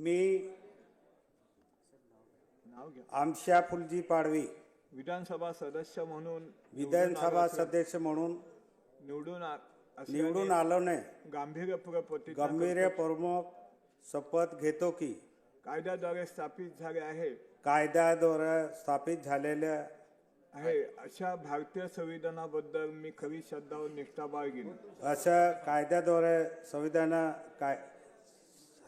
मी आमशा फुलजी पाडवी विधानसभा सदस्य म्हणून विधानसभा सदस्य म्हणून निवडून आ- असल्याने निवडून आलोने गांभीर्यपूर्वक प्रतिज्ञा गंभीर प्रमुख शपथ घेतो की कायद्याद्वारे स्थापित झाले आहे. कायद्याद्वारे स्थापित झालेल्या आहे. अशा भारतीय संविधानाबद्दल मी खरी श्रद्धा व निष्ठा बाळगीन. अशा कायद्याद्वारे संविधान काय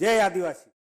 जय आदिवासी.